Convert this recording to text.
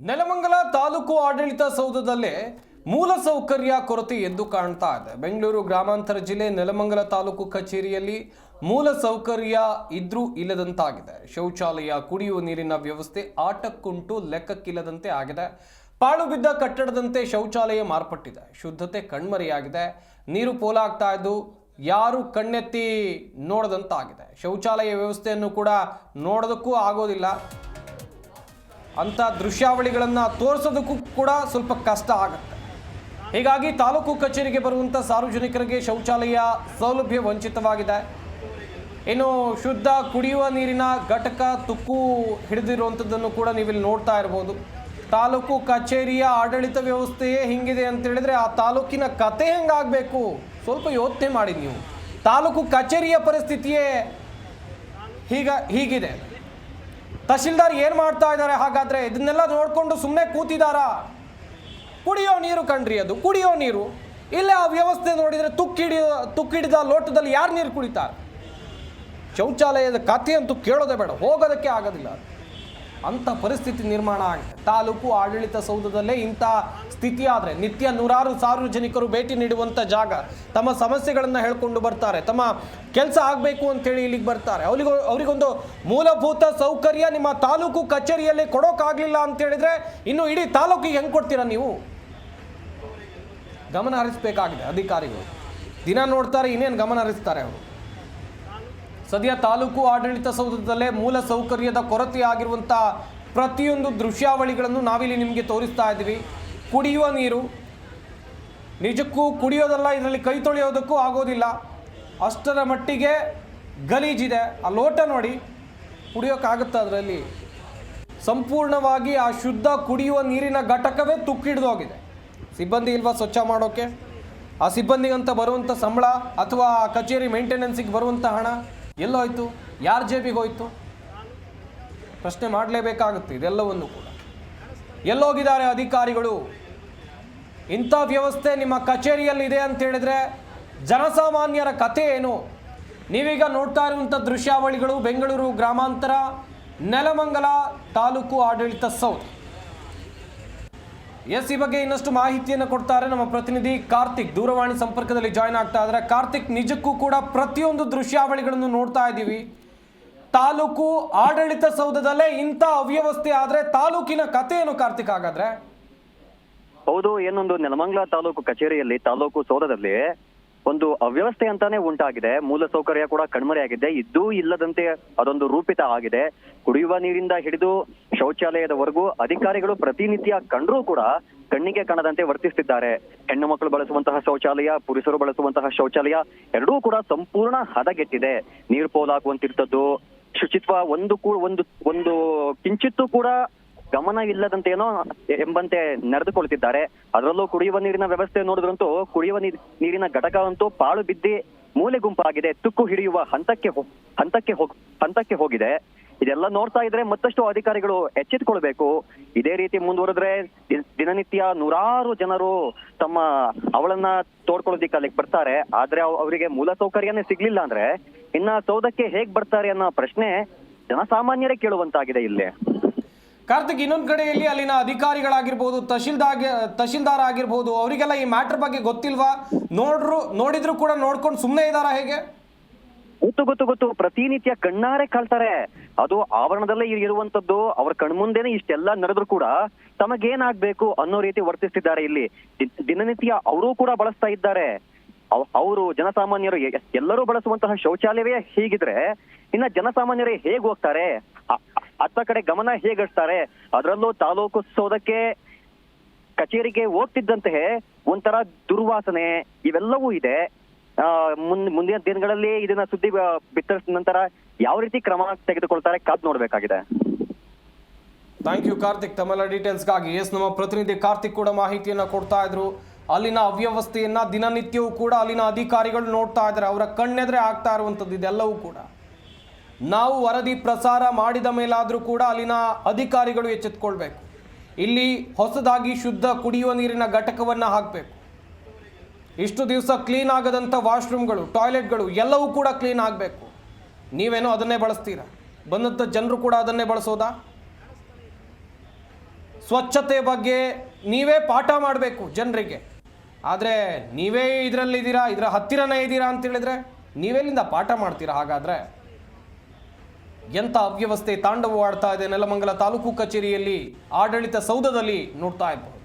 ನೆಲಮಂಗಲ ತಾಲೂಕು ಆಡಳಿತ ಸೌಧದಲ್ಲೇ ಮೂಲ ಸೌಕರ್ಯ ಕೊರತೆ ಎದ್ದು ಕಾಣ್ತಾ ಇದೆ. ಬೆಂಗಳೂರು ಗ್ರಾಮಾಂತರ ಜಿಲ್ಲೆ ನೆಲಮಂಗಲ ತಾಲೂಕು ಕಚೇರಿಯಲ್ಲಿ ಮೂಲ ಸೌಕರ್ಯ ಇದ್ರೂ ಇಲ್ಲದಂತಾಗಿದೆ. ಶೌಚಾಲಯ, ಕುಡಿಯುವ ನೀರಿನ ವ್ಯವಸ್ಥೆ ಆಟಕ್ಕುಂಟು, ಲೆಕ್ಕಕ್ಕಿಲ್ಲದಂತೆ ಆಗಿದೆ. ಪಾಳು ಬಿದ್ದ ಕಟ್ಟಡದಂತೆ ಶೌಚಾಲಯ ಮಾರ್ಪಟ್ಟಿದೆ. ಶುದ್ಧತೆ ಕಣ್ಮರೆಯಾಗಿದೆ. ನೀರು ಪೋಲಾಗ್ತಾ ಇದ್ದು ಯಾರು ಕಣ್ಣೆತ್ತಿ ನೋಡದಂತಾಗಿದೆ. ಶೌಚಾಲಯ ವ್ಯವಸ್ಥೆಯನ್ನು ಕೂಡ ನೋಡೋದಕ್ಕೂ ಆಗೋದಿಲ್ಲ. ಅಂಥ ದೃಶ್ಯಾವಳಿಗಳನ್ನು ತೋರಿಸೋದಕ್ಕೂ ಕೂಡ ಸ್ವಲ್ಪ ಕಷ್ಟ ಆಗುತ್ತೆ. ಹೀಗಾಗಿ ತಾಲೂಕು ಕಚೇರಿಗೆ ಬರುವಂಥ ಸಾರ್ವಜನಿಕರಿಗೆ ಶೌಚಾಲಯ ಸೌಲಭ್ಯ ವಂಚಿತವಾಗಿದೆ. ಇನ್ನು ಶುದ್ಧ ಕುಡಿಯುವ ನೀರಿನ ಘಟಕ ತುಕ್ಕು ಹಿಡಿದಿರುವಂಥದ್ದನ್ನು ಕೂಡ ನೀವಿಲ್ಲಿ ನೋಡ್ತಾ ಇರ್ಬೋದು. ತಾಲೂಕು ಕಚೇರಿಯ ಆಡಳಿತ ವ್ಯವಸ್ಥೆಯೇ ಹಿಂಗಿದೆ ಅಂತ ಹೇಳಿದ್ರೆ ಆ ತಾಲೂಕಿನ ಕತೆ ಹೆಂಗಾಗಬೇಕು? ಸ್ವಲ್ಪ ಯೋಚನೆ ಮಾಡಿ ನೀವು. ತಾಲೂಕು ಕಚೇರಿಯ ಪರಿಸ್ಥಿತಿಯೇ ಹೀಗ ಹೀಗಿದೆ. ತಹಶೀಲ್ದಾರ್ ಏನು ಮಾಡ್ತಾ ಇದ್ದಾರೆ ಹಾಗಾದ್ರೆ? ಇದನ್ನೆಲ್ಲ ನೋಡಿಕೊಂಡು ಸುಮ್ಮನೆ ಕೂತಿದಾರಾ? ಕುಡಿಯೋ ನೀರು ಕಣ್ರಿ ಅದು, ಕುಡಿಯೋ ನೀರು. ಇಲ್ಲೇ ಆ ವ್ಯವಸ್ಥೆ ನೋಡಿದರೆ ತುಕ್ಕಿಡಿಯ ತುಕ್ಕಿಡಿದ ಲೋಟದಲ್ಲಿ ಯಾರು ನೀರು ಕುಡಿತಾರೆ? ಶೌಚಾಲಯದ ಕಥೆ ಅಂತೂ ಕೇಳೋದೇ ಬೇಡ, ಹೋಗೋದಕ್ಕೆ ಆಗೋದಿಲ್ಲ. ಅಂಥ ಪರಿಸ್ಥಿತಿ ನಿರ್ಮಾಣ ಆಗಿದೆ. ತಾಲೂಕು ಆಡಳಿತ ಸೌಧದಲ್ಲೇ ಇಂಥ ಸ್ಥಿತಿ ಆದರೆ ನಿತ್ಯ ನೂರಾರು ಸಾರ್ವಜನಿಕರು ಭೇಟಿ ನೀಡುವಂಥ ಜಾಗ. ತಮ್ಮ ಸಮಸ್ಯೆಗಳನ್ನು ಹೇಳ್ಕೊಂಡು ಬರ್ತಾರೆ. ತಮ್ಮ ಕೆಲಸ ಆಗಬೇಕು ಅಂತೇಳಿ ಇಲ್ಲಿಗೆ ಬರ್ತಾರೆ. ಅವರಿಗೂ ಅವರಿಗೊಂದು ಮೂಲಭೂತ ಸೌಕರ್ಯ ನಿಮ್ಮ ತಾಲೂಕು ಕಚೇರಿಯಲ್ಲಿ ಕೊಡೋಕ್ಕಾಗಲಿಲ್ಲ ಅಂತೇಳಿದರೆ ಇನ್ನು ಇಡೀ ತಾಲೂಕಿಗೆ ಹೆಂಗೆ ಕೊಡ್ತೀರಾ ನೀವು? ಗಮನ ಹರಿಸಬೇಕಾಗಿದೆ ಅಧಿಕಾರಿಗಳು. ದಿನ ನೋಡ್ತಾರೆ, ಇನ್ನೇನು ಗಮನ ಹರಿಸ್ತಾರೆ ಅವರು. ಸದ್ಯ ತಾಲೂಕು ಆಡಳಿತ ಸೌಧದಲ್ಲೇ ಮೂಲ ಸೌಕರ್ಯದ ಕೊರತೆ ಆಗಿರುವಂಥ ಪ್ರತಿಯೊಂದು ದೃಶ್ಯಾವಳಿಗಳನ್ನು ನಾವಿಲ್ಲಿ ನಿಮಗೆ ತೋರಿಸ್ತಾ ಇದ್ದೀವಿ. ಕುಡಿಯುವ ನೀರು. ನಿಜಕ್ಕೂ ಕುಡಿಯೋದಲ್ಲ, ಇದರಲ್ಲಿ ಕೈ ತೊಳೆಯೋದಕ್ಕೂ ಆಗೋದಿಲ್ಲ. ಅಷ್ಟರ ಮಟ್ಟಿಗೆ ಗಲೀಜಿದೆ. ಆ ಲೋಟ ನೋಡಿ, ಕುಡಿಯೋಕ್ಕಾಗುತ್ತೆ ಅದರಲ್ಲಿ? ಸಂಪೂರ್ಣವಾಗಿ ಆ ಶುದ್ಧ ಕುಡಿಯುವ ನೀರಿನ ಘಟಕವೇ ತುಕ್ಕಿಡ್ದೋಗಿದೆ ಸಿಬ್ಬಂದಿ ಇಲ್ವಾ ಸ್ವಚ್ಛ ಮಾಡೋಕ್ಕೆ ಆ ಸಿಬ್ಬಂದಿಗಂತ ಬರುವಂಥ ಸಂಬಳ ಅಥವಾ ಆ ಕಚೇರಿ ಮೇಂಟೆನೆನ್ಸಿಗೆ ಬರುವಂಥ ಹಣ? ಎಲ್ಲೋಯ್ತು? ಯಾರ ಜೇಬಿಗೆ ಹೋಯ್ತು? ಪ್ರಶ್ನೆ ಮಾಡಲೇಬೇಕಾಗುತ್ತೆ, ಇದೆಲ್ಲವನ್ನು ಕೂಡ. ಎಲ್ಲೋಗಿದ್ದಾರೆ ಅಧಿಕಾರಿಗಳು? ಇಂಥ ವ್ಯವಸ್ಥೆ ನಿಮ್ಮ ಕಚೇರಿಯಲ್ಲಿದೆ ಅಂತ ಹೇಳಿದ್ರೆ ಜನಸಾಮಾನ್ಯರ ಕಥೆ ಏನು? ನೀವೀಗ ನೋಡ್ತಾ ಇರುವಂಥ ದೃಶ್ಯಾವಳಿಗಳು ಬೆಂಗಳೂರು ಗ್ರಾಮಾಂತರ ನೆಲಮಂಗಲ ತಾಲೂಕು ಆಡಳಿತ ಸೌಧ. ಎಸ್ ಈ ಬಗ್ಗೆ ಇನ್ನಷ್ಟು ಮಾಹಿತಿಯನ್ನು ಕೊಡ್ತಾರೆ ನಮ್ಮ ಪ್ರತಿನಿಧಿ ಕಾರ್ತಿಕ್. ದೂರವಾಣಿ ಸಂಪರ್ಕದಲ್ಲಿ ಜಾಯ್ನ್ ಆಗ್ತಾ ಇದ್ದಾರೆ. ಕಾರ್ತಿಕ್, ನಿಜಕ್ಕೂ ಕೂಡ ಪ್ರತಿಯೊಂದು ದೃಶ್ಯಾವಳಿಗಳನ್ನು ನೋಡ್ತಾ ಇದ್ದೀವಿ. ತಾಲೂಕು ಆಡಳಿತ ಸೌಧದಲ್ಲೇ ಇಂಥ ಅವ್ಯವಸ್ಥೆ ಆದ್ರೆ ತಾಲೂಕಿನ ಕಥೆ ಏನು ಕಾರ್ತಿಕ್ ಹಾಗಾದ್ರೆ? ಹೌದು, ಏನೊಂದು ನೆಲಮಂಗ್ಲ ತಾಲೂಕು ಕಚೇರಿಯಲ್ಲಿ, ತಾಲೂಕು ಸೌಧದಲ್ಲಿ ಒಂದು ಅವ್ಯವಸ್ಥೆ ಅಂತಾನೆ ಉಂಟಾಗಿದೆ. ಮೂಲ ಸೌಕರ್ಯ ಕೂಡ ಕಣ್ಮರೆಯಾಗಿದೆ ಇದ್ದೂ ಇಲ್ಲದಂತೆ ಅದೊಂದು ರೂಪಿತ ಆಗಿದೆ. ಕುಡಿಯುವ ನೀರಿಂದ ಹಿಡಿದು ಶೌಚಾಲಯದವರೆಗೂ ಅಧಿಕಾರಿಗಳು ಪ್ರತಿನಿತ್ಯ ಕಂಡ್ರೂ ಕೂಡ ಕಣ್ಣಿಗೆ ಕಾಣದಂತೆ ವರ್ತಿಸುತ್ತಿದ್ದಾರೆ ಹೆಣ್ಣು ಮಕ್ಕಳು ಬಳಸುವಂತಹ ಶೌಚಾಲಯ, ಪುರುಷರು ಬಳಸುವಂತಹ ಶೌಚಾಲಯ ಎರಡೂ ಕೂಡ ಸಂಪೂರ್ಣ ಹದಗೆಟ್ಟಿದೆ. ನೀರು ಪೋಲಾಗುವಂತಿರ್ತದ್ದು ಶುಚಿತ್ವ ಒಂದು ಒಂದು ಒಂದು ಕಿಂಚಿತ್ತೂ ಕೂಡ ಗಮನ ಇಲ್ಲದಂತೇನೋ ಎಂಬಂತೆ ನಡೆದುಕೊಳ್ತಿದ್ದಾರೆ. ಅದರಲ್ಲೂ ಕುಡಿಯುವ ನೀರಿನ ವ್ಯವಸ್ಥೆ ನೋಡಿದ್ರಂತೂ ಕುಡಿಯುವ ನೀರ್- ನೀರಿನ ಘಟಕ ಅಂತೂ ಪಾಳು ಬಿದ್ದಿ ಮೂಲೆ ಗುಂಪಾಗಿದೆ. ತುಕ್ಕು ಹಿಡಿಯುವ ಹಂತಕ್ಕೆ ಹಂತಕ್ಕೆ ಹಂತಕ್ಕೆ ಹೋಗಿದೆ. ಇದೆಲ್ಲ ನೋಡ್ತಾ ಇದ್ರೆ ಮತ್ತಷ್ಟು ಅಧಿಕಾರಿಗಳು ಎಚ್ಚೆತ್ಕೊಳ್ಬೇಕು. ಇದೇ ರೀತಿ ಮುಂದುವರೆದ್ರೆ ದಿನನಿತ್ಯ ನೂರಾರು ಜನರು ತಮ್ಮ ಅವಳನ್ನ ತೋಡ್ಕೊಳ್ಳೋದಿಕ್ಕೆ ಅಲ್ಲಿಗೆ ಬರ್ತಾರೆ. ಆದ್ರೆ ಅವ್- ಅವರಿಗೆ ಮೂಲ ಸೌಕರ್ಯನೇ ಸಿಗ್ಲಿಲ್ಲ ಅಂದ್ರೆ ಇನ್ನ ಸೌಧಕ್ಕೆ ಹೇಗ್ ಬರ್ತಾರೆ ಅನ್ನೋ ಪ್ರಶ್ನೆ ಜನಸಾಮಾನ್ಯರೇ ಕೇಳುವಂತಾಗಿದೆ ಇಲ್ಲಿ. ಕಾರ್ತಿಕ್, ಇನ್ನೊಂದು ಕಡೆಯಲ್ಲಿ ಅಲ್ಲಿನ ಅಧಿಕಾರಿಗಳಾಗಿರ್ಬೋದು ತಹಶೀಲ್ದಾರ್ ತಹಶೀಲ್ದಾರ್ ಆಗಿರ್ಬೋದು, ಅವರಿಗೆಲ್ಲ ಈ ಮ್ಯಾಟರ್ ಬಗ್ಗೆ ಗೊತ್ತಿಲ್ವಾ? ನೋಡ್ರು, ನೋಡಿದ್ರು ಕೂಡ ನೋಡ್ಕೊಂಡು ಸುಮ್ಮನೆ ಇದ್ದಾರಾ ಹೇಗೆ? ಗೊತ್ತು ಗೊತ್ತು ಗೊತ್ತು. ಪ್ರತಿನಿತ್ಯ ಕಣ್ಣಾರೆ ಕಾಳ್ತಾರೆ ಅದು ಆವರಣದಲ್ಲೇ ಇರುವಂತದ್ದು, ಅವ್ರ ಕಣ್ಮುಂದೆನೆ ಇಷ್ಟೆಲ್ಲ ನಡೆದ್ರು ಕೂಡ ತಮಗೇನಾಗ್ಬೇಕು ಅನ್ನೋ ರೀತಿ ವರ್ತಿಸ್ತಿದ್ದಾರೆ ಇಲ್ಲಿ. ದಿನನಿತ್ಯ ಅವರು ಕೂಡ ಬಳಸ್ತಾ ಇದ್ದಾರೆ. ಅವರು ಜನಸಾಮಾನ್ಯರು ಎಲ್ಲರೂ ಬಳಸುವಂತಹ ಶೌಚಾಲಯವೇ ಹೀಗಿದ್ರೆ, ಇನ್ನ ಜನಸಾಮಾನ್ಯರೇ ಹೇಗ್ ಹೋಗ್ತಾರೆ? ಅತ್ತ ಕಡೆ ಗಮನ ಹೇಗಿಡ್ತಾರೆ ಅದರಲ್ಲೂ ತಾಲೂಕು ಸೌಧಕ್ಕೆ ಕಚೇರಿಗೆ ಹೋಗ್ತಿದ್ದಂತೆ ಒಂಥರ ದುರ್ವಾಸನೆ ಇವೆಲ್ಲವೂ ಇದೆ. ಮುನ್- ಮುಂದಿನ ದಿನಗಳಲ್ಲಿ ಇದನ್ನ ಸುದ್ದಿ ಬಿತ್ತರಿಸಿದ ನಂತರ ಯಾವ ರೀತಿ ಕ್ರಮ ತೆಗೆದುಕೊಳ್ತಾರೆ ಕಾದ್ ನೋಡ್ಬೇಕಾಗಿದೆ. Thank you Karthik. ತಮ್ಮೆಲ್ಲ ಡೀಟೇಲ್ಸ್ಗಾಗಿ ಎಸ್ ನಮ್ಮ ಪ್ರತಿನಿಧಿ ಕಾರ್ತಿಕ್ ಕೂಡ ಮಾಹಿತಿಯನ್ನು ಕೊಡ್ತಾ ಇದ್ರು. ಅಲ್ಲಿನ ಅವ್ಯವಸ್ಥೆಯನ್ನ ದಿನನಿತ್ಯವೂ ಕೂಡ ಅಲ್ಲಿನ ಅಧಿಕಾರಿಗಳು ನೋಡ್ತಾ ಇದ್ದಾರೆ. ಅವರ ಕಣ್ಣೆದ್ರೆ ಆಗ್ತಾ ಇರುವಂತದ್ದು ಇದೆಲ್ಲವೂ ಕೂಡ. ನಾವು ವರದಿ ಪ್ರಸಾರ ಮಾಡಿದ ಮೇಲಾದರೂ ಕೂಡ ಅಲ್ಲಿನ ಅಧಿಕಾರಿಗಳು ಎಚ್ಚೆತ್ಕೊಳ್ಬೇಕು. ಇಲ್ಲಿ ಹೊಸದಾಗಿ ಶುದ್ಧ ಕುಡಿಯುವ ನೀರಿನ ಘಟಕವನ್ನು ಹಾಕಬೇಕು. ಇಷ್ಟು ದಿವಸ ಕ್ಲೀನ್ ಆಗದಂಥ ವಾಶ್ರೂಮ್ಗಳು ಟಾಯ್ಲೆಟ್ಗಳು ಎಲ್ಲವೂ ಕೂಡ ಕ್ಲೀನ್ ಆಗಬೇಕು. ನೀವೇನೋ ಅದನ್ನೇ ಬಳಸ್ತೀರಾ? ಬಂದಂಥ ಜನರು ಕೂಡ ಅದನ್ನೇ ಬಳಸೋದಾ? ಸ್ವಚ್ಛತೆ ಬಗ್ಗೆ ನೀವೇ ಪಾಠ ಮಾಡಬೇಕು ಜನರಿಗೆ. ಆದರೆ ನೀವೇ ಇದರಲ್ಲಿದ್ದೀರಾ ಇದರ ಹತ್ತಿರನೇ ಇದ್ದೀರಾ ಅಂತ ಹೇಳಿದ್ರೆ ನೀವೆಲ್ಲಿಂದ ಪಾಠ ಮಾಡ್ತೀರಾ ಹಾಗಾದರೆ? ಎಂಥ ಅವ್ಯವಸ್ಥೆ ತಾಂಡವವಾಡ್ತಾ ಇದೆ ನೆಲಮಂಗಲ ತಾಲೂಕು ಕಚೇರಿಯಲ್ಲಿ ಆಡಳಿತ ಸೌಧದಲ್ಲಿ ನೋಡ್ತಾ ಇರ್ಬೋದು